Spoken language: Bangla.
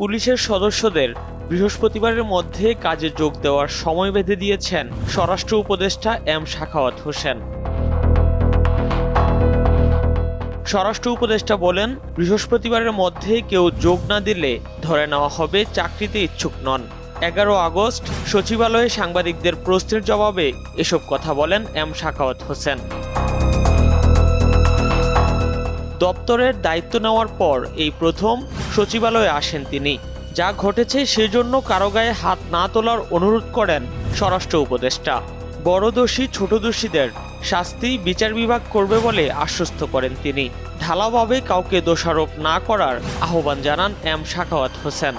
পুলিশের সদস্যদের বৃহস্পতিবারের মধ্যে কাজে যোগ দেওয়ার সময় বেঁধে দিয়েছেন স্বরাষ্ট্র উপদেষ্টা এম শাখাওয়াত হোসেন। স্বরাষ্ট্র উপদেষ্টা বলেন, বৃহস্পতিবারের মধ্যে কেউ যোগ না দিলে ধরে নেওয়া হবে চাকরিতে ইচ্ছুক নন। এগারো আগস্ট সচিবালয়ে সাংবাদিকদের প্রশ্নের জবাবে এসব কথা বলেন এম শাখাওয়াত হোসেন। দপ্তরের দায়িত্ব নেওয়ার পর এই প্রথম সচিবালয়ে আসেন তিনি। যা ঘটেছে সেজন্য কারও গায়ে হাত না তোলার অনুরোধ করেন স্বরাষ্ট্র উপদেষ্টা। বড় দোষী, ছোট দোষীদের শাস্তি বিচার বিভাগ করবে বলে আশ্বস্ত করেন তিনি। ঢালাভাবে কাউকে দোষারোপ না করার আহ্বান জানান এম শাখাওয়াত হোসেন।